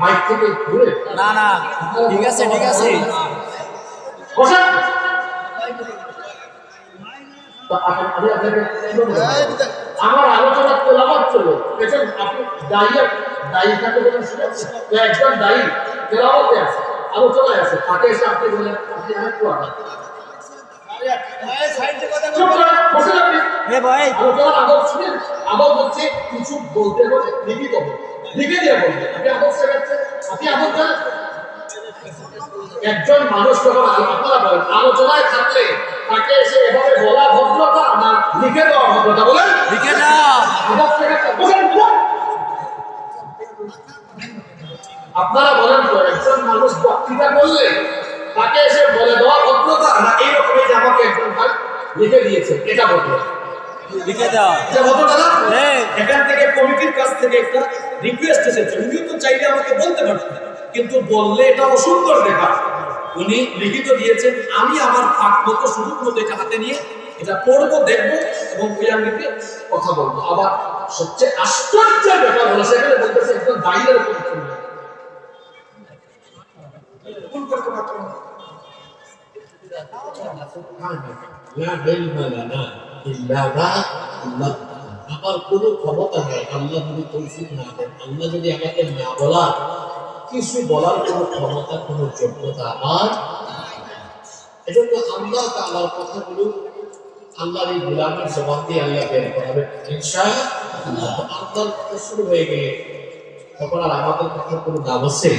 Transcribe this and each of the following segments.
Mic থেকে দূরে না না ঠিক আছে ঠিক আছে। বসেন। তো আপনি আমি আপনাকে আমার আলোচনা তেলাবাদ চলো। দেখেন আপনি দায়ী দায়ী থাকে বলে শুনেছেন একজন দায়ী তেলাবাতে আছে আলোচনায় আছে। তাকে এসে আপনি বলেন আপনি আরেকটু আগান এ ভাই। আলোচনার আদব শুনেন আদব হচ্ছে কিছু বলতে হলে লিখিত হবে লিখে দিয়ে বলবে। আপনি আদব শেখাচ্ছেন আপনি আদব জানেন একজন মানুষ যখন আপনারা বলেন আলোচনায় থাকলে তাকে এসে এভাবে বলা ভদ্রতা না লিখে দেওয়া ভদ্রতা বলেন। লিখে। আপনারা বলেন তো একজন মানুষ বক্তৃতা করলে তাকে এসে বলে দেওয়া ভদ্রতা না এইরকম যে আমাকে একজন ভাই লিখে দিয়েছে এটা ভদ্রতা লিখে দাও এটা ভদ্রতা না হ্যাঁ। এখান থেকে কমিটির কাছ থেকে একটা রিকোয়েস্ট এসেছে উনিও তো চাইলে আমাকে বলতে পারতেন কিন্তু বললে এটা অসুন্দর দেখা উনি লিখিত দিয়েছেন আমি আমার ফাঁক মতো সুযোগ মতো এটা হাতে নিয়ে এটা পড়ব দেখব এবং ওই আঙ্গিকে কথা বলব আবার সবচেয়ে আশ্চর্যের ব্যাপার হলো সেখানে বলতেছে উপর করবে। ভুল করতে পারতো না। আল্লাহ আমার কোনো ক্ষমতা নাই। আল্লাহ যদি তৌফিক না দেন, আল্লাহ যদি আমাকে না বলার, কিছু বলার কোনো ক্ষমতা, কোনো যোগ্যতা আমার এজন্য আল্লাহ তালার কথাগুলো আল্লাহর এই গোলামের জবাব দিয়ে আল্লাহ বের করাবে। ইনশা কথা শুরু হয়ে গেলে তখন আর আমাদের কথার কোনো দাম আছে?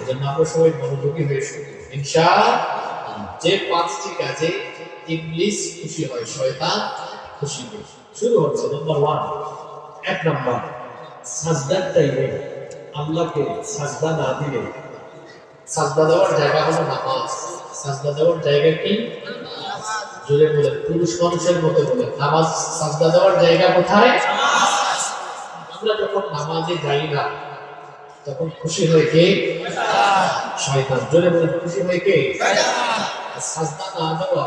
এজন্য আমরা সবাই মনোযোগী হয়ে শুনি। যে পাঁচটি কাজে ইংলিশ খুশি হয়, শয়তান খুশি হয়। শুরু হচ্ছে নম্বর ওয়ান এক নম্বর সাজদার টাইমে আল্লাহকে সাজদা না দিলে সাজদা দেওয়ার জায়গা হলো নামাজ। সাজদা দেওয়ার জায়গা কি? জোরে বলে, পুরুষ মানুষের মতো বলে, নামাজ, সাজদা দেওয়ার জায়গা কোথায়? আমরা যখন নামাজে যাই না, তখন খুশি হয়ে কে? শয়তান। জোরে বলে, খুশি হয়ে কে? সাজদা না দেওয়া।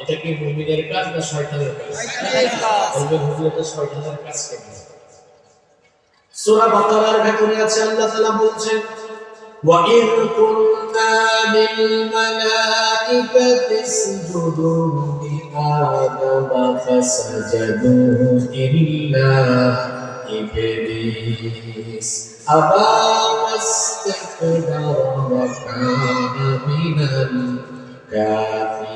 এটা কি মুমিনের কাজ না শয়তানের কাজ বলবেন হুজুর এটা শয়তানের কাজ কেন সূরা বাকারার ভেতরে আছে আল্লাহ তাআলা বলছেন وَإِذْ قُلْنَا لِلْمَلَائِكَةِ اسْجُدُوا لِآدَمَ فَسَجَدُوا إِلَّا إِبْلِيسَ أَبَى وَاسْتَكْبَرَ وَكَانَ مِنَ الْكَافِرِينَ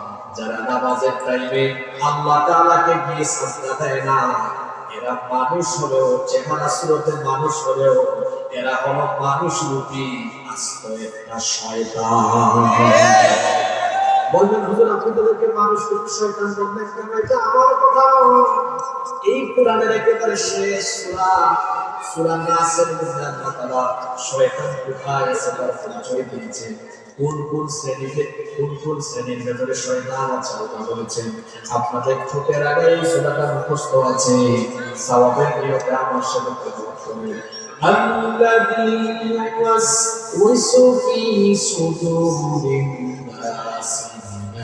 যারা নামাজের টাইমে আল্লাহ তাআলাকে গিয়ে সাজদা দেয় না, এরা মানুষ হলেও, চেহারা সুরতে মানুষ হলেও, এরা হলো মানুষ রূপী, আস্ত একটা শয়তান। বলবেন, হুজুর মানুষ রূপী শয়তান কেন? এটা আমার কথা এই কোরআনের একেবারে শেষ সূরা নাসের মধ্যে আল্লাহ তাআলা শয়তান কোথায় আছে তার পরিচয় দিয়েছেন কোন কোন শ্রেণীতে কোন কোন শ্রেণীর ভেতরে শয়তান আছে আল্লাহ বলেছেন আপনাদের ঠোঁটের আগে এই সূরাটা মুখস্থ আছে সওয়াবের নিয়তে আমার সাথে প্রতিবাদ করুন الذي يوسوس في صدور الناس من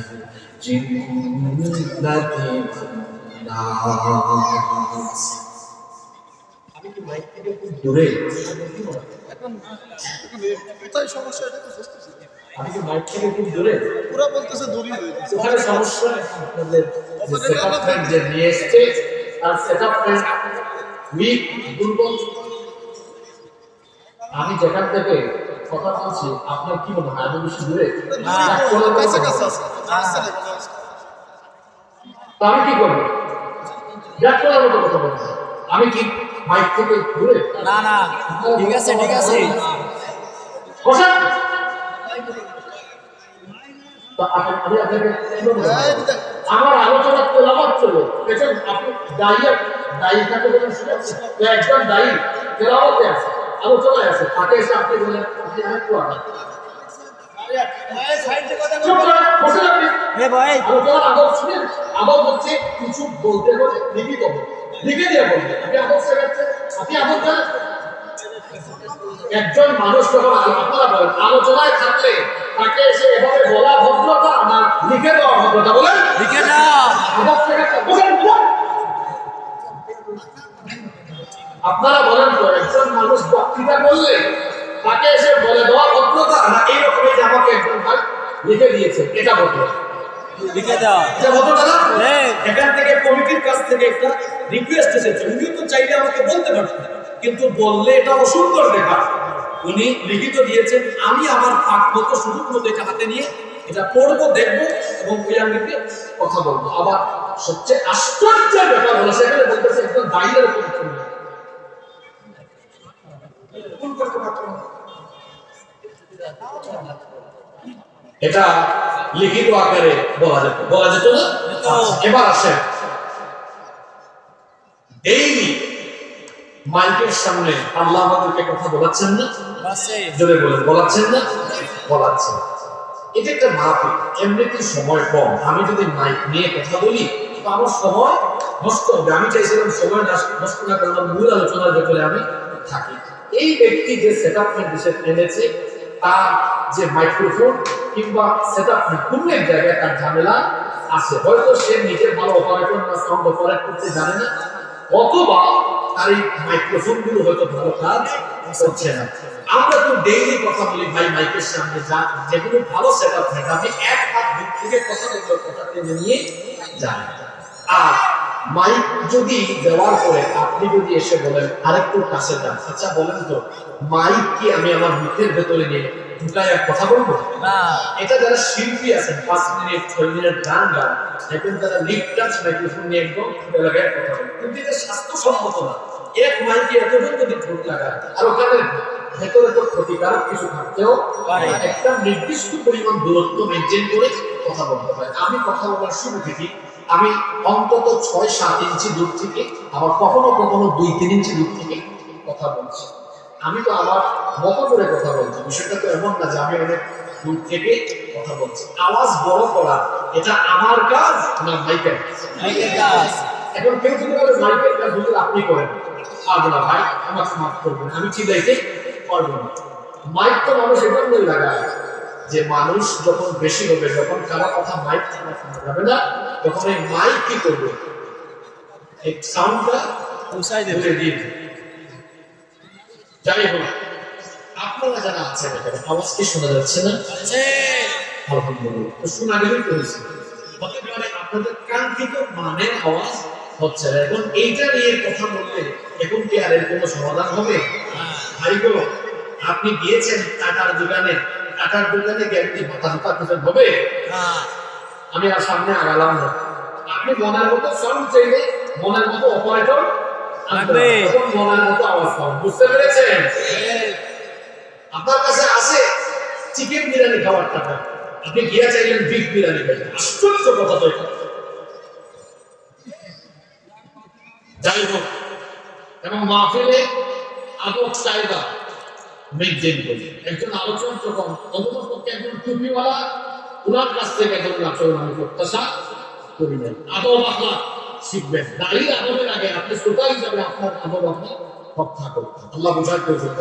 الجنة والناس আমি কি মাইক থেকে খুব দূরে এখন এখন এ- কোথায় সমস্যা? এটা তো বুঝতেছি। আমি কি মাইক থেকে খুব দূরে? পুরা বলতেছে দূরই ওখানে সমস্যা আপনাদের যে সেটআপ ফ্রেন্ড যে নিয়ে এসছে তার সেটআপ উইক দুর্বল। আমি যেখান থেকে কথা বলছি আপনার কি মনে হয়? আমি বেশি দূরে? কাছে কাছে আছে আমি কি করব? মতো কথা বলছি আমি কি মাইক থেকে দূরে না না ঠিক আছে ঠিক আছে। বসেন। আমার আলোচনা তেলাবাদ চলে। দেখেন আপনি দায়ী দায়ী থাকে বলে একজন দায়ী তেলাবাতে আছে আলোচনায় আছে। তাকে এসে আপনি বলেন আপনি অনেক করেন, এ ভাই। শুনেন কিছু বলতে লিখিত হবে লিখে দিয়ে বলবে আপনি জানেন একজন মানুষ যখন আলো- আপনারা বলেন আলোচনায় থাকলে তাকে এসে এভাবে বলা ভদ্রতা না লিখে দেওয়া ভদ্রতা বলেন? লিখে। আপনারা বলেন তো একজন মানুষ বক্তৃতা করলে তাকে এসে বলে দেওয়া ভদ্রতা না এইরকমই যে আমাকে একজন ভাই লিখে দিয়েছে এটা ভদ্রতা লিখে দাও। এটা ভদ্রতা না? হ্যাঁ। এখান থেকে কমিটির কাছ থেকে একটা রিকোয়েস্ট এসেছে। উনিও তো চাইলে আমাকে বলতে পারতেন কিন্তু বললে এটা অসুন্দর দেখা উনি লিখিত দিয়েছেন আমি আমার ফাঁক মতো সুযোগ মতো এটা হাতে নিয়ে এটা পড়ব দেখব এবং ওই আঙ্গিকে কথা বলব। আবার সবচেয়ে আশ্চর্যের ব্যাপার হলো সেখানে বলতেছে একজন দাঁড়িয়ে উপর ভুল করতে পারতো না। এটা লিখিত আকারে বলা যেত বলা যেত না? এবার আসেন। ডেইলি মাইকের সামনে আল্লাহ আমাদেরকে কথা বলাচ্ছেন না? জোরে বলাচ্ছেন না? বলাচ্ছেন এটা একটা মাহফিল সময় কম। আমি যদি মাইক নিয়ে কথা বলি তো আমার সময় নষ্ট হবে। আমি চাইছিলাম সময় নষ্ট না করে আমার মূল আলোচনার ভেতরে আমি থাকি। এই ব্যক্তি যে সেট আপ এনেছে তার যে মাইক্রোফোন কিংবা সেট আপ এক জায়গায় তার ঝামেলা আছে। হয়তো সে নিজের ভালো অপারেটর না সাউন্ড অপারেট করতে জানে না, অথবা তার এই মাইক্রোফোনগুলো হয়তো ভালো কাজ করছে না। আমরা তো ডেইলি কথা বলি, ভাই মাইকের সামনে যা, যেগুলো ভালো সেট আপ থাকে আমি এক হাত দূর থেকে কথা বলব কথা টেনে নিয়ে যাই। আর মাইক যদি দেওয়ার পরে আপনি যদি এসে বলেন আরেকটু কাছে যান। আচ্ছা বলেন তো মাইক কি আমি আমার মুখের ভেতরে নিয়ে ঢুকায় কথা বলব? না। এটা যারা শিল্পী আছেন পাঁচ মিনিট ছয় মিনিট গান গান এখন যারা লিপ টাচ মাইক্রোফোন নিয়ে একদম ঠোঁটে লাগায় কথা বলে। কিন্তু এটা স্বাস্থ্যসম্মত না। এক মাইকে এতজন যদি ঠোঁট লাগায় আর ওখানে ভেতরে তো ক্ষতিকারক কিছু থাকতেও পারে। একটা নির্দিষ্ট পরিমাণ দূরত্ব মেনটেন করে কথা বলতে হয়। আমি কথা বলার শুরু থেকে আমি অন্তত ছয় সাত ইঞ্চি দূর থেকে আবার কখনো কখনো দুই তিন ইঞ্চি দূর থেকে কথা বলছি। আমি তো আমার মতো করে কথা বলছি বিষয়টা তো এমন না যে আমি অনেক দূর থেকে কথা বলছি। আওয়াজ বড় করা এটা আমার কাজ না মাইকের কাজ? এখন কেউ যদি বলে মাইকের কাজ যদি আপনি করেন। পারব না ভাই আমাকে মাফ করবেন আমি চিলাইতে পারব না। মাইক তো মানুষ এজন্যই লাগায়। যে মানুষ যখন বেশি হবে যখন কারও কথা মাইক ছাড়া শোনা যাবে না তখন এই মাইক কি করবে? এই সাউন্ডটা পৌঁছাই দেবে। দিয়ে যাই হোক আপনারা যারা আছেন এখানে আওয়াজ কি শোনা যাচ্ছে না? আলহামদুলিল্লাহ। তো শোনা গেলেই তো হতে পারে আপনাদের কাঙ্ক্ষিত মানের আওয়াজ হচ্ছে না। এখন এইটা নিয়ে কথা বললে এখন কি আর এর কোনো সমাধান হবে? ভাই গো আপনি গিয়েছেন টাটার দোকানে? টাটার দোকানে গ্যারান্টি মাথা হাতা হবে। আমি আর সামনে আগালাম না। আপনি মনের মতো সাউন্ড চাইলে মনের মতো অপারেটর। মনের মতো আওয়াজ পাবেন। বুঝতে পেরেছেন? আপনার কাছে আছে চিকেন বিরিয়ানি খাওয়ার টাকা। আপনি গিয়া চাইলেন বিফ বিরিয়ানি খাইলেন আশ্চর্য কথা তো যাই হোক এবং মাহফিলে আদব চাহিদা মেনটেন করি একজন আলোচক যখন অন্ততপক্ষে একজন টুপিওয়ালা ওনার কাছ থেকে একজন আচরণ আমি প্রত্যাশা করি না আদব আপনার শিখবেন। দাঁড়িয়ে আদবের আগে আপনি শ্রোতা হিসাবে আপনার আদব আপনি করবেন আল্লাহ বোঝার প্রয়োজন